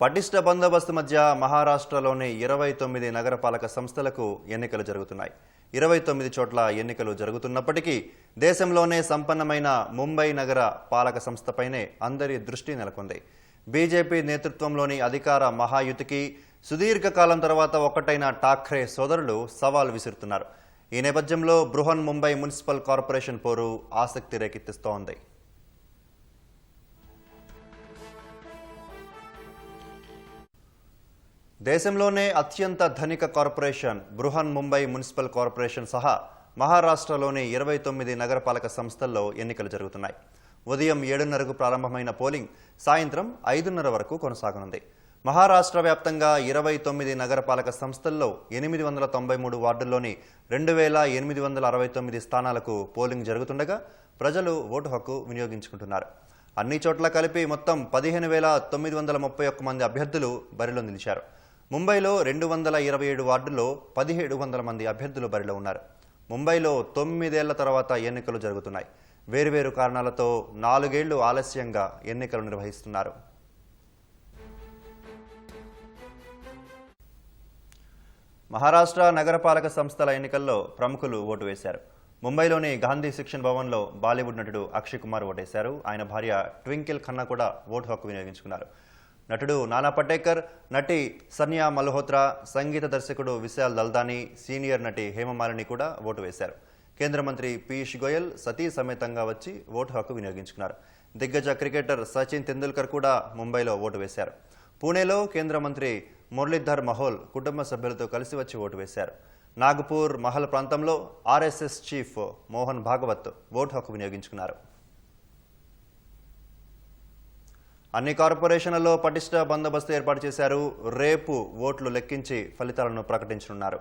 పటిష్ట బందోబస్తు మధ్య మహారాష్ట్రలోని ఇరవై తొమ్మిది నగరపాలక సంస్థలకు ఎన్నికలు జరుగుతున్నాయి. ఇరవై తొమ్మిది చోట్ల ఎన్నికలు జరుగుతున్నప్పటికీ దేశంలోనే సంపన్నమైన ముంబై నగర పాలక సంస్థపైనే అందరి దృష్టి నెలకొంది. బీజేపీ నేతృత్వంలోని అధికార మహాయుతికి సుదీర్ఘకాలం తర్వాత ఒక్కటైన ఠాక్రే సోదరులు సవాల్ విసురుతున్నారు. ఈ నేపథ్యంలో బృహన్ ముంబై మున్సిపల్ కార్పొరేషన్ పోరు ఆసక్తి రేకెత్తిస్తోంది. దేశంలోనే అత్యంత ధనిక corporation Brihan Mumbai municipal corporation సహా మహారాష్ట్రలోని ఇరవై తొమ్మిది నగరపాలక సంస్థల్లో ఎన్నికలు జరుగుతున్నాయి. ఉదయం ఏడున్నరకు ప్రారంభమైన పోలింగ్ సాయంత్రం ఐదున్నర వరకు కొనసాగనుంది. మహారాష్ట్ర వ్యాప్తంగా ఇరవై తొమ్మిది నగరపాలక సంస్థల్లో ఎనిమిది వందల తొంభై మూడు వార్డుల్లోని రెండు వేల ఎనిమిది వందల అరవై తొమ్మిది స్థానాలకు పోలింగ్ జరుగుతుండగా ప్రజలు ఓటు హక్కు వినియోగించుకుంటున్నారు. అన్ని చోట్ల కలిపి మొత్తం పదిహేను వేల తొమ్మిది వందల ముప్పై ఒక్క మంది అభ్యర్థులు బరిలో నిలిచారు. ముంబైలో రెండు వందల ఇరవై ఏడు వార్డుల్లో పదిహేడు వందల మంది అభ్యర్థులు బరిలో ఉన్నారు. ముంబైలో తొమ్మిదేళ్ళ తర్వాత ఎన్నికలు జరుగుతున్నాయి. వేరువేరు కారణాలతో నాలుగేళ్ళు ఆలస్యంగా ఎన్నికలు నిర్వహిస్తున్నారు. మహారాష్ట్ర నగరపాలక సంస్థల ఎన్నికల్లో ప్రముఖులు ఓటు వేశారు. ముంబైలోని గాంధీ శిక్షణ భవన్లో బాలీవుడ్ నటుడు అక్షయ్ కుమార్ ఓటేశారు. ఆయన భార్య ట్వింకిల్ ఖన్నా కూడా ఓటు హక్కు వినియోగించుకున్నారు. నటుడు నానా పటేకర్ నటి సన్యా మల్హోత్రా సంగీత దర్శకుడు విశాల్ దల్దాని సీనియర్ నటి హేమమాలిని కూడా ఓటు వేశారు. కేంద్ర మంత్రి పీయూష్ గోయల్ సతీ సమేతంగా వచ్చి ఓటు హక్కు వినియోగించుకున్నారు. దిగ్గజ క్రికెటర్ సచిన్ తెందుల్కర్ కూడా ముంబైలో ఓటు వేశారు. పూణేలో కేంద్ర మంత్రి మురళీధర్ మహోల్ కుటుంబ సభ్యులతో కలిసి వచ్చి ఓటు వేశారు. నాగపూర్ మహల్ ప్రాంతంలో RSS chief Mohan Bhagwat vote హక్కు వినియోగించుకున్నారు. అన్ని కార్పొరేషన్లలో పటిష్ట బందోబస్తు ఏర్పాటు చేశారు. రేపు ఓట్లు లెక్కించి ఫలితాలను ప్రకటించనున్నారు.